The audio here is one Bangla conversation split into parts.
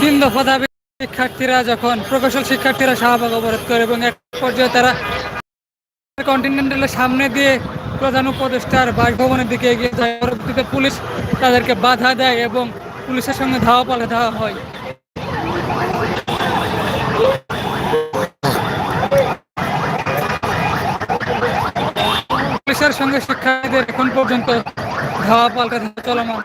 তিন দফা দাবি শিক্ষার্থীরা যখন প্রকৌশল শিক্ষার্থীরা শাহবাগ অবরোধ করে এবং এক পর্যায়ে তারা কন্টিনেন্টালের সামনে দিয়ে প্রধান উপদেষ্টার বাসভবনের দিকে এগিয়ে যায়। পরবর্তীতে পুলিশ তাদেরকে বাধা দেয় এবং পুলিশের সঙ্গে ধাওয়া পালে ধাওয়া হয়। পুলিশের সঙ্গে শিক্ষার্থীদের এখন পর্যন্ত ধাওয়া পাল্টা ধাওয়া চলমান।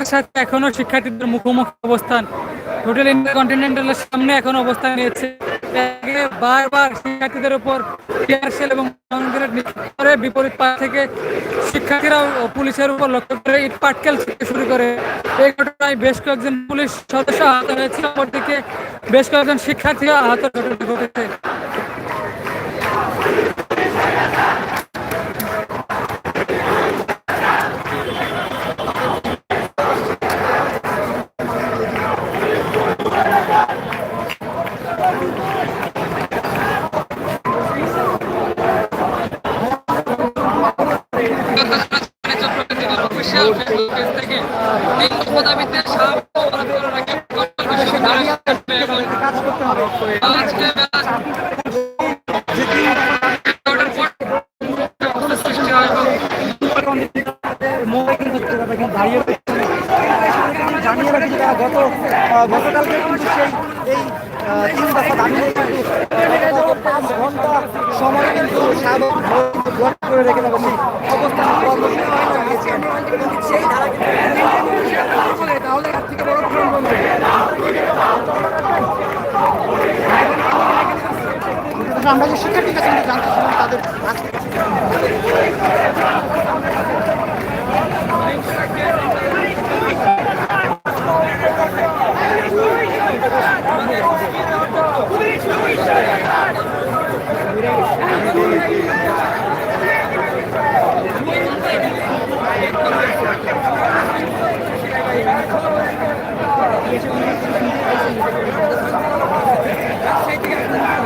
পুলিশের সাথে এখনও শিক্ষার্থীদের মুখোমুখি অবস্থান। হোটেল ইন্টারকন্টিনেন্টালের সামনে এখন অবস্থান নিয়েছে। বারবার শিক্ষার্থীদের উপর টিয়ারশেল এবং করে বিপরীত পাশ থেকে শিক্ষার্থীরা পুলিশের উপর লক্ষ্য করে ইট পাটকেল ছুটতে শুরু করে। এই ঘটনায় বেশ কয়েকজন পুলিশ সদস্য আহত হয়েছে। অপরদিকে বেশ কয়েকজন শিক্ষার্থীও আহত ঘটনা ঘটেছে তিন দফা শিক্ষার্থীর কাছে আমরা জানতেছিলাম তাদের Take it.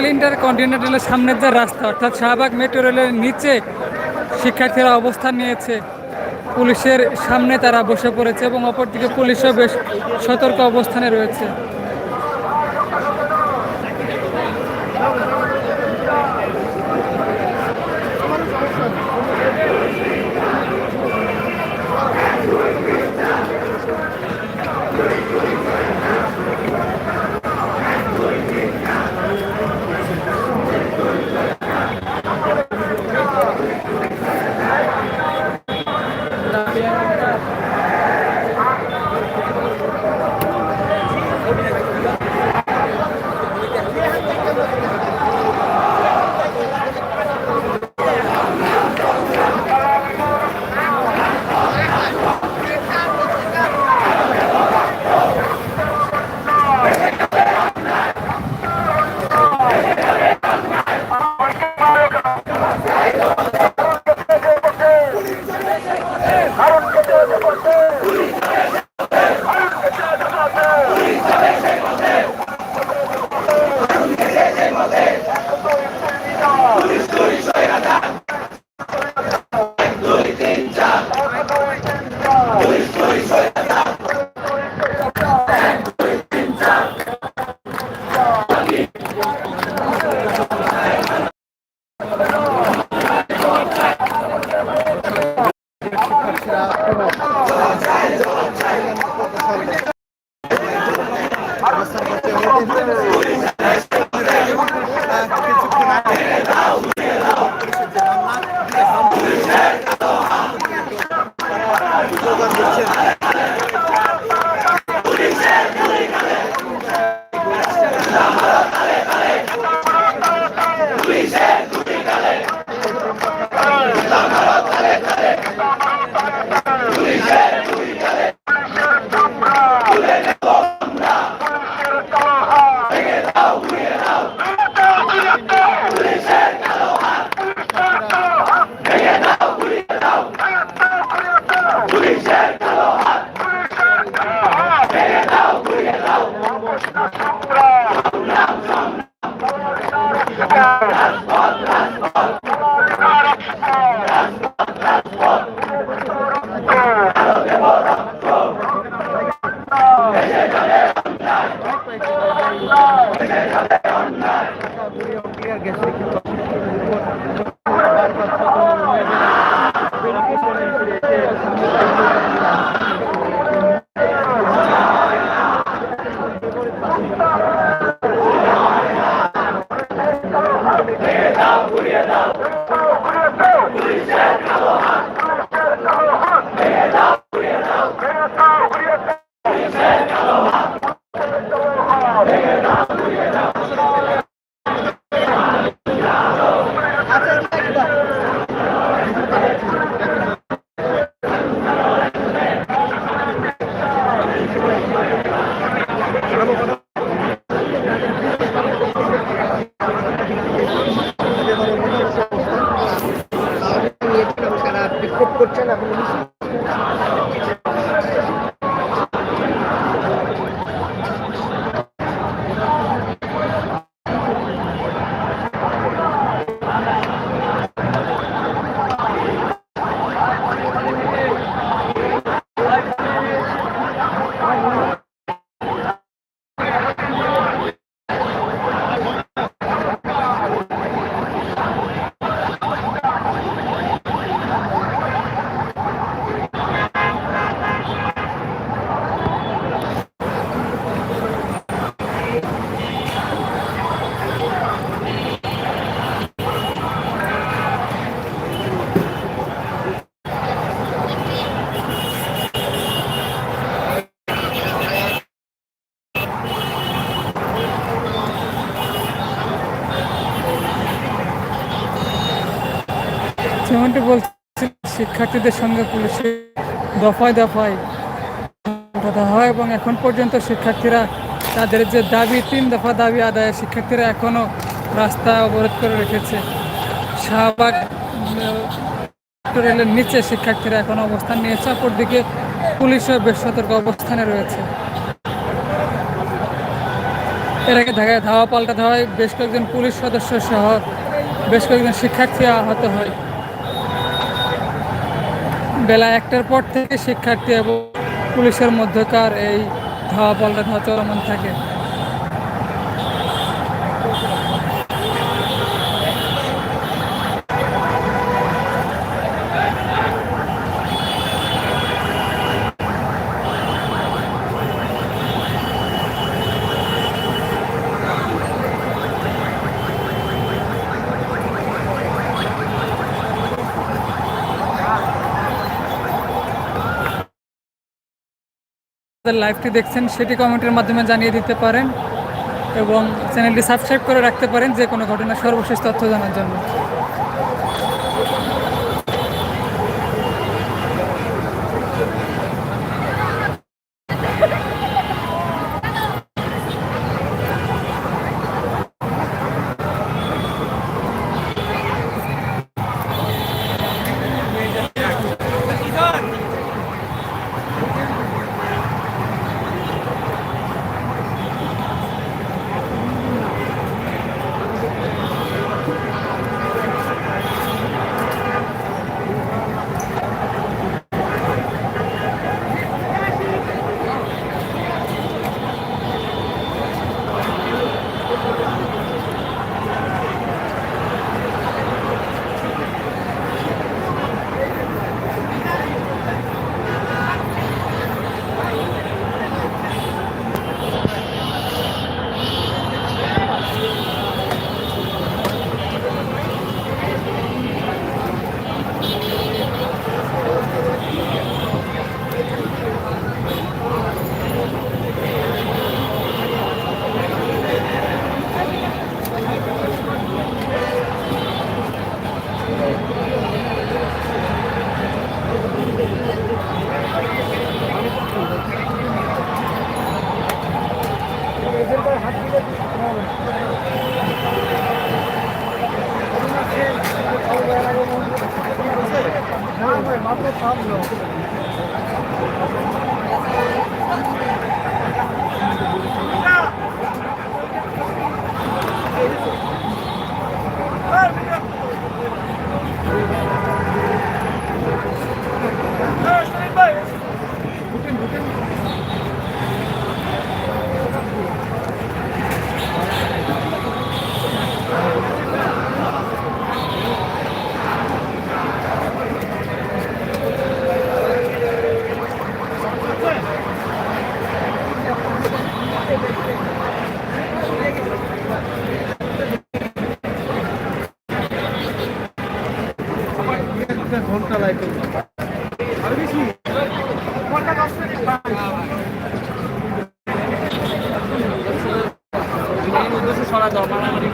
হোটেল ইন্টার সামনের যে রাস্তা, অর্থাৎ শাহবাগ মেট্রো রেলের নিচে শিক্ষার্থীরা অবস্থান নিয়েছে। পুলিশের সামনে তারা বসে পড়েছে এবং অপরদিকে পুলিশও বেশ সতর্ক অবস্থানে রয়েছে। 我真的很危险。যেমনটি বলছি, শিক্ষার্থীদের সঙ্গে পুলিশের দফায় দফায় কথা হয় এবং এখন পর্যন্ত শিক্ষার্থীরা তাদের যে দাবি, তিন দফা দাবি আদায়ে শিক্ষার্থীরা এখনও রাস্তা অবরোধ করে রেখেছে। শাহবাগ রেলের নিচে শিক্ষার্থীরা এখন অবস্থান নিয়েছে অপরদিকে পুলিশও বেশ সতর্ক অবস্থানে রয়েছে। এর আগে ধাওয়া পাল্টা ধাওয়ায় বেশ কয়েকজন পুলিশ সদস্য সহ বেশ কয়েকজন শিক্ষার্থী আহত হয়। বেলা একটার পর থেকে শিক্ষার্থী এবং পুলিশের মধ্যকার এই ধাওয়া পাল্টা ধাওয়া চলমান থাকে। আমাদের লাইভটি দেখছেন, সেটি কমেন্টের মাধ্যমে জানিয়ে দিতে পারেন এবং চ্যানেলটি সাবস্ক্রাইব করে রাখতে পারেন যে কোনো ঘটনার সর্বশেষ তথ্য জানার জন্য। সরা দাও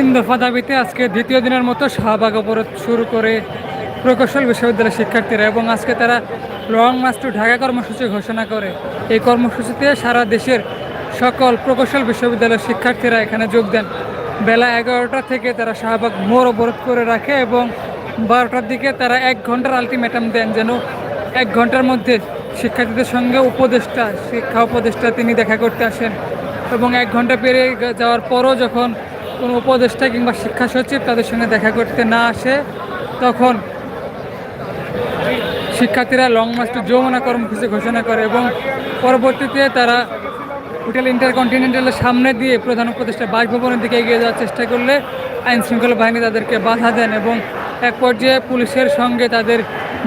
তিন দফা দাবিতে আজকে দ্বিতীয় দিনের মতো শাহবাগ অবরোধ শুরু করে প্রকৌশল বিশ্ববিদ্যালয়ের শিক্ষার্থীরা এবং আজকে তারা লং মার্চ টু ঢাকা কর্মসূচি ঘোষণা করে। এই কর্মসূচিতে সারা দেশের সকল প্রকৌশল বিশ্ববিদ্যালয়ের শিক্ষার্থীরা এখানে যোগ দেন। বেলা এগারোটা থেকে তারা শাহবাগ মোড় অবরোধ করে রাখে এবং বারোটার দিকে তারা এক ঘণ্টার আলটিমেটাম দেন যেন এক ঘণ্টার মধ্যে শিক্ষার্থীদের সঙ্গে উপদেষ্টা, শিক্ষা উপদেষ্টা তিনি দেখা করতে আসেন এবং এক ঘণ্টা পেরিয়ে যাওয়ার পরও যখন কোনো উপদেষ্টা কিংবা শিক্ষা সচিব তাদের সঙ্গে দেখা করতে না আসে, তখন শিক্ষার্থীরা লং মার্চ যমুনা কর্মসূচি ঘোষণা করে এবং পরবর্তীতে তারা হোটেল ইন্টারকন্টিনেন্টালের সামনে দিয়ে প্রধান উপদেষ্টা বাসভবনের দিকে এগিয়ে যাওয়ার চেষ্টা করলে আইন শৃঙ্খলা বাহিনী তাদেরকে বাধা দেন এবং এক পর্যায়ে পুলিশের সঙ্গে তাদের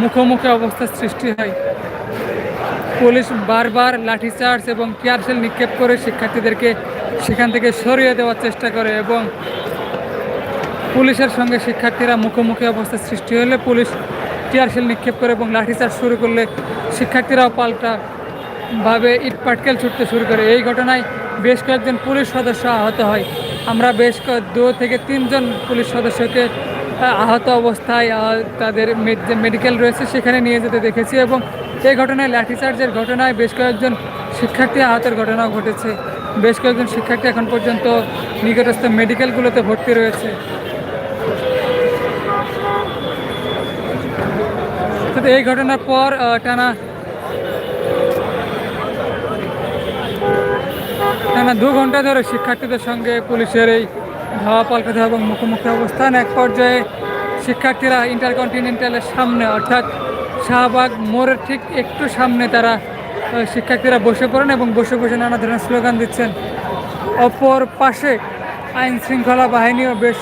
মুখোমুখি অবস্থার সৃষ্টি হয়। পুলিশ বারবার লাঠিচার্জ এবং কেয়ারসেল নিক্ষেপ করে শিক্ষার্থীদেরকে সেখান থেকে সরিয়ে দেওয়ার চেষ্টা করে এবং পুলিশের সঙ্গে শিক্ষার্থীরা মুখোমুখি অবস্থার সৃষ্টি হলে পুলিশ টিয়ারশেল নিক্ষেপ করে এবং লাঠিচার্জ শুরু করলে শিক্ষার্থীরাও পাল্টা ভাবে ইট পাটকেল ছুটতে শুরু করে। এই ঘটনায় বেশ কয়েকজন পুলিশ সদস্য আহত হয়। আমরা বেশ দু থেকে তিনজন পুলিশ সদস্যকে আহত অবস্থায় তাদের মেডিকেল রয়েছে সেখানে নিয়ে যেতে দেখেছি এবং এই ঘটনায় লাঠিচার্জের ঘটনায় বেশ কয়েকজন শিক্ষার্থী আহতের ঘটনাও ঘটেছে। বেশ কয়েকজন শিক্ষার্থী এখন পর্যন্ত নিকটস্থ মেডিকেলগুলোতে ভর্তি রয়েছে। এই ঘটনার পর টানা টানা দু ঘণ্টা ধরে শিক্ষার্থীদের সঙ্গে পুলিশের এই ধাওয়া পাল্টাতে এবং মুখোমুখি অবস্থান। এক পর্যায়ে শিক্ষার্থীরা ইন্টারকন্টিনেন্টালের সামনে, অর্থাৎ শাহবাগ মোড়ের ঠিক একটু সামনে তারা শিক্ষার্থীরা বসে পড়েন এবং বসে বসে নানা ধরনের স্লোগান দিচ্ছেন। অপর পাশে আইন শৃঙ্খলা বাহিনীও বেশ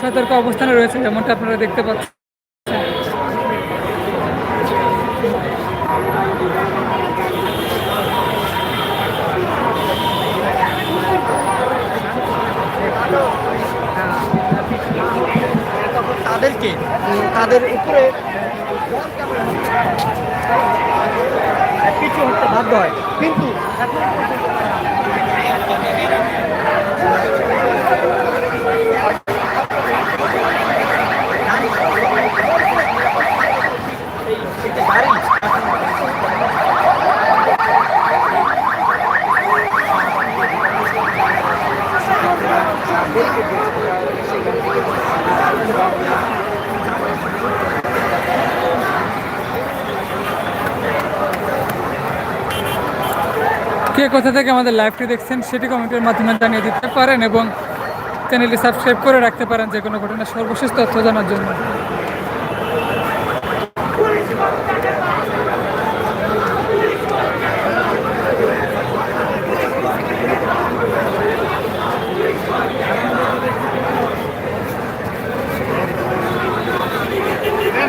সতর্ক অবস্থানে রয়েছে, যেমনটা আপনারা দেখতে পাচ্ছেন। তাদেরকে, তাদের উপরে কিছু হতে বাধ্য হয় কিন্তু কে কোথা থেকে আমাদের লাইভটি দেখছেন সেটি কমেন্টের মাধ্যমে জানিয়ে দিতে পারেন এবং চ্যানেলটি সাবস্ক্রাইব করে রাখতে পারেন যে কোনো ঘটনার সর্বশেষ তথ্য জানার জন্য।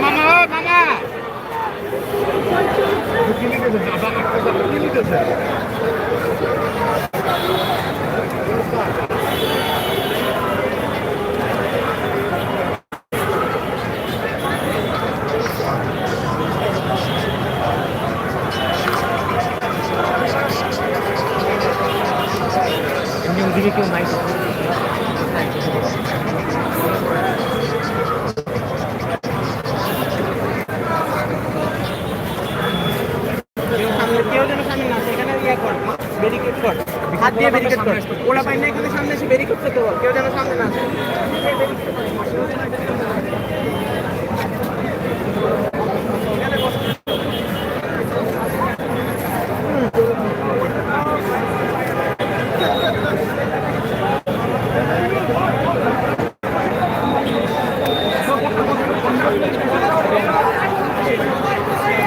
মামা ও মামা সামনে কেউ যেন সামনে না আসে, এখানে ইয়ে কর ব্যারিকেড কর হাত দিয়ে ব্যারিকেড কর ওলা পাই না এখানে সামনে এসে ব্যারিকেড করতে বল কেউ যেন সামনে না আসে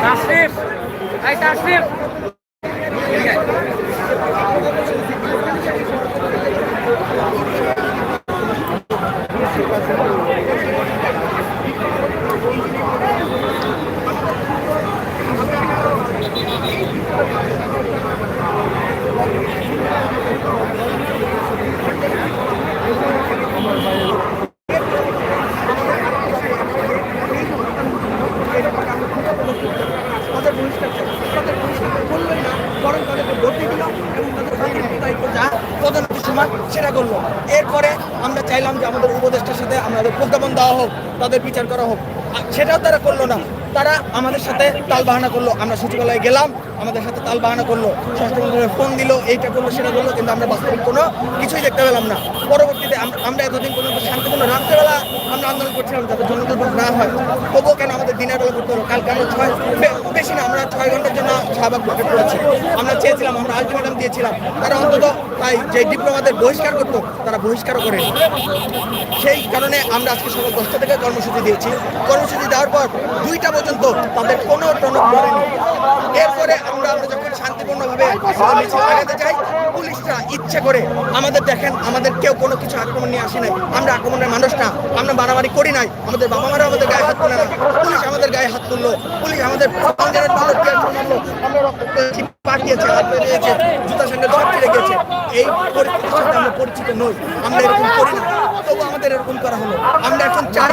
তাসরিফ এই তাসরিফ তাদের বহিষ্কার চাই। তাদের বহিষ্কার করলোই না, বরং তাদেরকে ভর্তি দিল এবং তাদের প্রতিনিধি দায়িত্ব যা তদন্তের সময় সেটা করল এরপরে আমরা চাইলাম যে আমাদের উপদেষ্টার সাথে আমাদের প্রজ্ঞাপন দেওয়া হোক তাদের বিচার করা হোক আর সেটাও তারা করল না তারা তাল বাহানা করল আমরা সচিবালয়ে গেলাম। আমাদের সাথে তাল বাহানা করল স্বরাষ্ট্র ফোন দিল, এইটা করল, সেটা করল, কিন্তু আমরা বাস্তবিক কোনো কিছুই দেখতে পেলাম না। পরবর্তীতে আমরা এতদিন পর্যন্ত শান্তিপূর্ণ রাত্রেবেলা আমরা আন্দোলন করছিলাম যাতে জনদুর্ভোগ না হয়। তবুও কেন আমাদের দিনের বেলা করতে হলো? কালকে আমরা ছয় বেশি না, আমরা ছয় ঘণ্টার জন্য শাহবাগ ব্লকে করেছি। আমরা চেয়েছিলাম, আমরা আলটিমেটাম দিয়েছিলাম। তারা অন্তত তাই যে ডিপ্লোমাদের বহিষ্কার করতো, তারা বহিষ্কারও করে সেই কারণে আমরা আজকে সকাল দশটা থেকে কর্মসূচি দিয়েছি। কর্মসূচি দেওয়ার পর দুইটা পর্যন্ত তাদের কোনো টনক করেনি এরপরে আমরা আমরা যখন শান্তিপূর্ণভাবে মিছিল চাই, পুলিশরা ইচ্ছে করে আমাদের দেখেন, আমাদের কেউ কোনো কিছু আক্রমণ নিয়ে আসে নাই। আমরা আক্রমণের মানুষ না, আমরা মারামারি করি নাই, আমাদের বাবা মারা আমাদের গায়ে হাত তুলে না। পুলিশ আমাদের গায়ে হাত তুললো, পুলিশ আমাদের পাঠিয়েছে ছিঁড়ে এই পরিস্থিতির নই, আমরা এরকম করি না। তবু আমাদের এরকম করা হলো। আমরা এখন চাই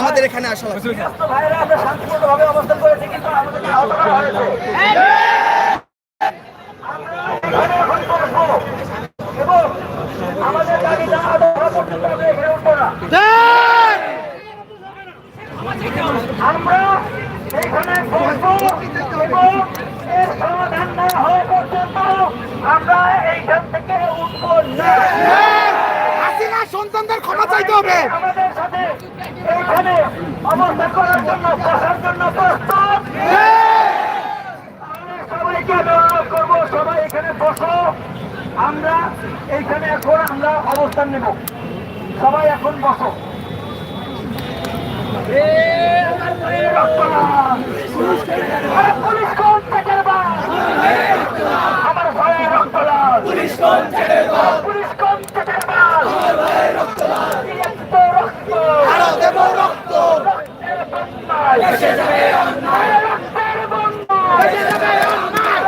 আমাদের এখানে আসা আমাদের আমরা এখানে উঠবো আমরা সমাধান না পর্যন্ত আমরা এইখান থেকে সন্তানদের ক্ষমা চাইতে করার জন্য, বসার জন্য সবাইকে অনুরোধ করব সবাই এখানে বসো। আমরা এইখানে এখন আমরা অবস্থান নেব। সবাই এখন বসো। পুলিশ কোন থেকে আমার ভয়ে রক্ত লাল। পুলিশ কোন থেকে পুলিশ কোন থেকে রক্ত রক্ত। রক্ত। দেশে যাবে অন্যায় রক্তের বন্যা দেশে যাবে অন্যায়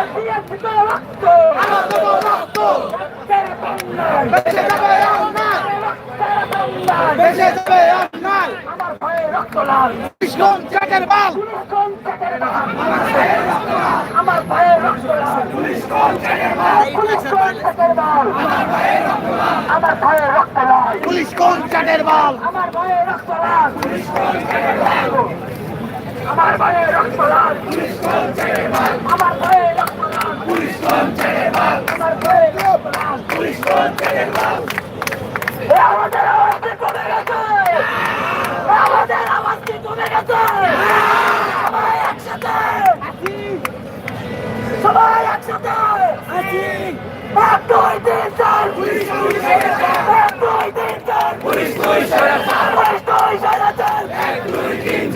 আমার ভয়ে রক্ত লাল পুলিশ কোন থেকে আমার ভয়ে রক্ত লাল পুলিশ কোন পুলিশ কোন থেকে আমার ভয়ে রক্ত লাল পুলিশ কোন চ্যাটের বাল আমার ভয়ে রক্ত লাল আমার ভয়ে রক্ত লাল আমার ভয়ে রক্ত লাল আমার ভয়ে রক্ত লাল এ আমাদের আওয়াজ কমে গেছে আমাদের আওয়াজ কি কমে গেছে সবাই একসাথে সবাই একসাথে এক দুই তিন চার পুলিশ এক দুই তিন চার পুলিশ পুলিশ এক দুই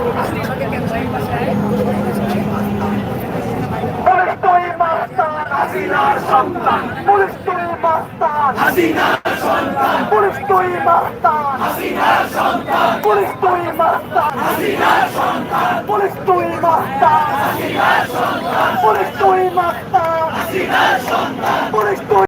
পুলিশ তুই মাস্তান, হাসিনার সন্তান। পুলিশ তুই মাস্তান। হাসিনার সন্তান পুলিশ তুই মাস্তান। হাসিনার সন্তান পুলিশ তুই মাস্তান। হাসিনার সন্তান পুলিশ তুই মাস্তান। হাসিনার সন্তান পুলিশ তুই মাস্তান। হাসিনার সন্তান পুলিশ তুই